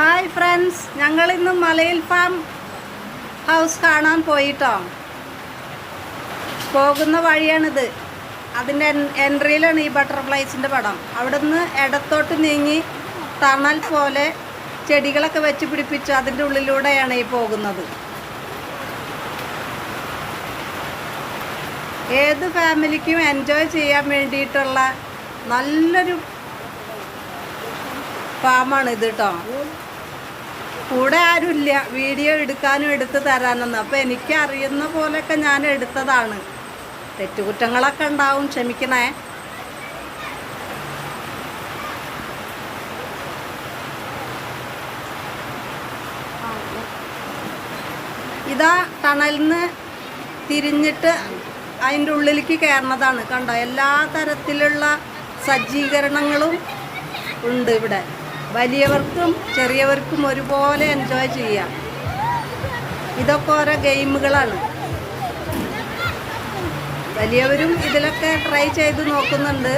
Hi friends ഞങ്ങളിന്ന് മലയിൽ farm house കാണാൻ പോയിട്ടോ. പോകുന്ന വഴിയാണിത്. അതിന്റെ എൻട്രിയിലാണ് ഈ ബട്ടർഫ്ലൈസിന്റെ പടം. അവിടുന്ന് ഇടത്തോട്ട് നീങ്ങി തണൽ പോലെ ചെടികളൊക്കെ വെച്ച് പിടിപ്പിച്ചു അതിന്റെ ഉള്ളിലൂടെയാണ് ഈ പോകുന്നത്. ഏത് ഫാമിലിക്കും എൻജോയ് ചെയ്യാൻ വേണ്ടിയിട്ടുള്ള നല്ലൊരു ഫാമാണ് ഇത് കേട്ടോ കൂടെ ആരുമില്ല. വീഡിയോ എടുക്കാനും എടുത്ത് തരാനൊന്നും. അപ്പം എനിക്ക് അറിയുന്ന പോലെയൊക്കെ ഞാൻ എടുത്തതാണ്. തെറ്റുകുറ്റങ്ങളൊക്കെ ഉണ്ടാവും. ക്ഷമിക്കണേ. ഇതാ തണലിന്ന് തിരിഞ്ഞിട്ട് അതിന്റെ ഉള്ളിലേക്ക് കയറുന്നതാണ് കണ്ടോ? എല്ലാ തരത്തിലുള്ള സജ്ജീകരണങ്ങളും ഉണ്ട് ഇവിടെ. വലിയവർക്കും ചെറിയവർക്കും ഒരുപോലെ എൻജോയ് ചെയ്യാം. ഇതൊക്കെ ഓരോ ഗെയിമുകളാണ്. വലിയവരും ഇതിലൊക്കെ ട്രൈ ചെയ്ത് നോക്കുന്നുണ്ട്.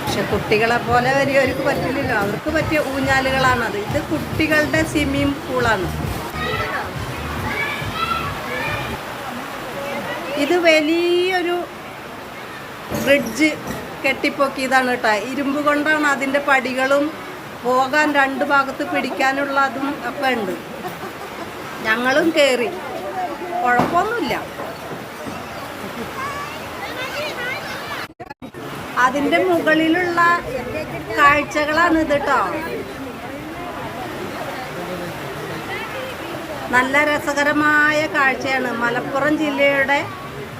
പക്ഷെ കുട്ടികളെ പോലെ വലിയവർക്ക് പറ്റില്ലല്ലോ അവർക്ക് പറ്റിയ ഊഞ്ഞാലുകളാണത്. ഇത് കുട്ടികളുടെ സ്വിമ്മിംഗ് പൂളാണ് ഇത് വലിയൊരു ബ്രിഡ്ജ് കെട്ടിപ്പൊക്കിയതാണ് കേട്ടോ. ഇരുമ്പ് കൊണ്ടാണ് അതിന്റെ പടികളും പോകാൻ രണ്ട് ഭാഗത്ത് പിടിക്കാനുള്ളതും ഒക്കെ ഉണ്ട്. ഞങ്ങളും കയറി കുഴപ്പമൊന്നുമില്ല. അതിന്റെ മുകളിലുള്ള കാഴ്ചകളാണ് ഇത് കേട്ടോ. നല്ല രസകരമായ കാഴ്ചയാണ്. മലപ്പുറം ജില്ലയുടെ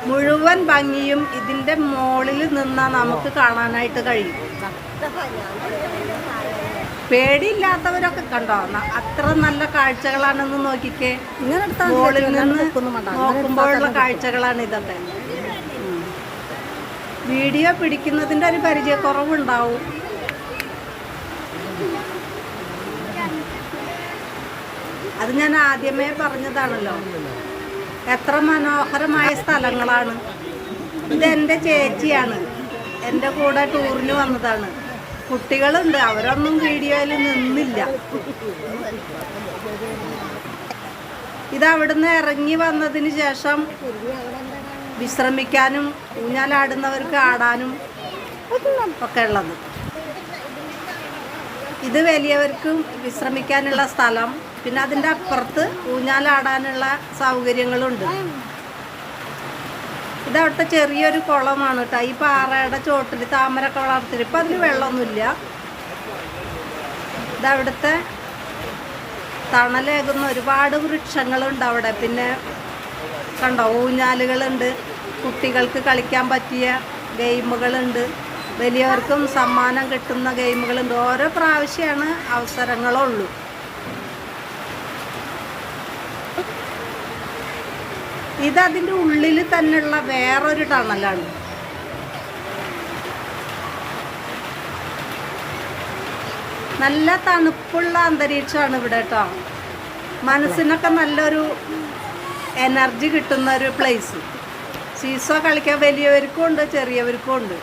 മുഴുവൻ ഭംഗിയും ഇതിന്റെ മോളിൽ നിന്നാൽ നമുക്ക് കാണാനായിട്ട് കഴിയും. പേടിയില്ലാത്തവരൊക്കെ കണ്ടോ? അത്ര നല്ല കാഴ്ചകളാണെന്ന് നോക്കിക്കേ. മോളിൽ നിന്ന് നോക്കുമ്പോഴുള്ള കാഴ്ചകളാണ് ഇതൊക്കെ. വീഡിയോ പിടിക്കുന്നതിന്റെ ഒരു പരിചയക്കുറവുണ്ടാവും. അത് ഞാൻ ആദ്യമേ പറഞ്ഞതാണല്ലോ. എത്ര മനോഹരമായ സ്ഥലങ്ങളാണ്. ഇത് എന്റെ ചേച്ചിയാണ്. എന്റെ കൂടെ ടൂറിന് വന്നതാണ്. കുട്ടികളുണ്ട്. അവരൊന്നും വീഡിയോയിൽ നിന്നില്ല. ഇതവിടുന്ന് ഇറങ്ങി വന്നതിന് ശേഷം വിശ്രമിക്കാനും ഊഞ്ഞാലാടുന്നവർക്ക് ആടാനും ഒക്കെ ഉള്ളത്. ഇത് വലിയവർക്കും വിശ്രമിക്കാനുള്ള സ്ഥലം പിന്നെ അതിന്റെ അപ്പുറത്ത് ഊഞ്ഞാലാടാനുള്ള സൗകര്യങ്ങളുണ്ട്. ഇതവിടുത്തെ ചെറിയൊരു കുളമാണ് കേട്ടോ. ഈ പാറയുടെ ചോട്ടിൽ താമരൊക്കെ വളർത്തിട്ട് ഇപ്പം അതിൽ വെള്ളമൊന്നുമില്ല. ഇതവിടുത്തെ തണലേകുന്ന ഒരുപാട് വൃക്ഷങ്ങളുണ്ട് അവിടെ. പിന്നെ കണ്ടോ ഊഞ്ഞാലുകളുണ്ട്. കുട്ടികൾക്ക് കളിക്കാൻ പറ്റിയ ഗെയിമുകളുണ്ട്. വലിയവർക്കും സമ്മാനം കിട്ടുന്ന ഗെയിമുകളുണ്ട്. ഓരോ പ്രാവശ്യമാണ് അവസരങ്ങളുള്ളൂ. ഇത് അതിന്റെ ഉള്ളിൽ തന്നെയുള്ള വേറൊരു ടണലാണ്. നല്ല തണുപ്പുള്ള അന്തരീക്ഷമാണ് ഇവിടെ കേട്ടോ മനസ്സിനൊക്കെ നല്ലൊരു എനർജി കിട്ടുന്ന ഒരു പ്ലേസ് സീസോ കളിക്കാൻ വലിയവർക്കും ഉണ്ട് ചെറിയവർക്കും ഉണ്ട്.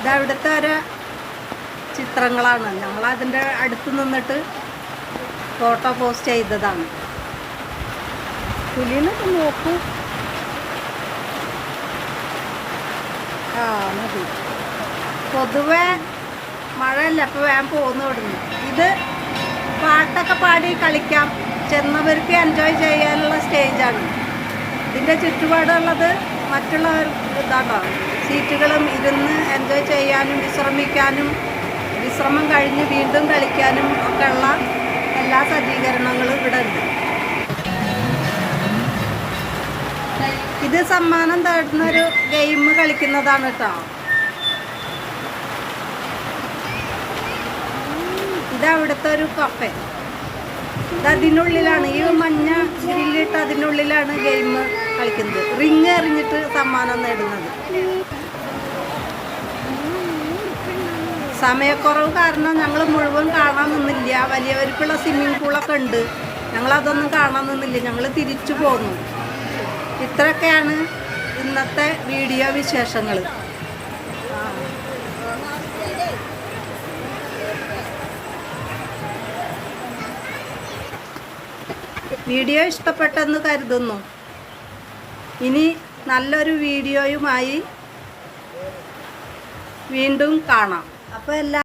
ഇതവിടുത്തെ ഒരു ചിത്രങ്ങളാണ്. ഞങ്ങൾ അതിന്റെ അടുത്ത് നിന്നിട്ട് ഫോട്ടോ പോസ്റ്റ് ചെയ്തതാണ്. പുലിനൊക്കെ നോക്കൂ. ആ മതി. പൊതുവെ മഴയല്ല അപ്പോൾ വേഗം പോകുന്നു ഇവിടുന്ന് ഇത് പാട്ടൊക്കെ പാടി കളിക്കാം. ചെന്നവർക്ക് എൻജോയ് ചെയ്യാനുള്ള സ്റ്റേജാണ് ഇതിന്റെ ചുറ്റുപാടുള്ളത് മറ്റുള്ളവർ ഇതാട്ടോ. സീറ്റുകളും ഇരുന്ന് എൻജോയ് ചെയ്യാനും വിശ്രമിക്കാനും വിശ്രമം കഴിഞ്ഞ് വീണ്ടും കളിക്കാനും ഒക്കെ ഉള്ള എല്ലാ സജ്ജീകരണങ്ങളും ഇവിടെ ഉണ്ട്. ഇത് സമ്മാനം തേടുന്ന ഒരു ഗെയിം കളിക്കുന്നതാണ് കേട്ടോ. ഇത് അവിടുത്തെ ഒരു കഫെ ഇത് അതിനുള്ളിലാണ് ഈ മഞ്ഞ ഗ്രില്ലിട്ട് അതിനുള്ളിലാണ് ഗെയിം കളിക്കുന്നത്. റിങ് എറിഞ്ഞിട്ട് സമ്മാനം നേടുന്നത്. സമയക്കുറവ് കാരണം ഞങ്ങൾ മുഴുവൻ കാണാൻ നിന്നില്ല. വലിയവർക്കുള്ള സ്വിമ്മിംഗ് പൂളൊക്കെ ഉണ്ട്. ഞങ്ങളതൊന്നും കാണാൻ നിന്നില്ല. ഞങ്ങൾ തിരിച്ചു പോന്നു. ഇത്രയൊക്കെയാണ് ഇന്നത്തെ വീഡിയോ വിശേഷങ്ങൾ വീഡിയോ ഇഷ്ടപ്പെട്ടെന്ന് കരുതുന്നു. ഇനി നല്ലൊരു വീഡിയോയുമായി വീണ്ടും കാണാം. അപ്പോൾ എല്ലാ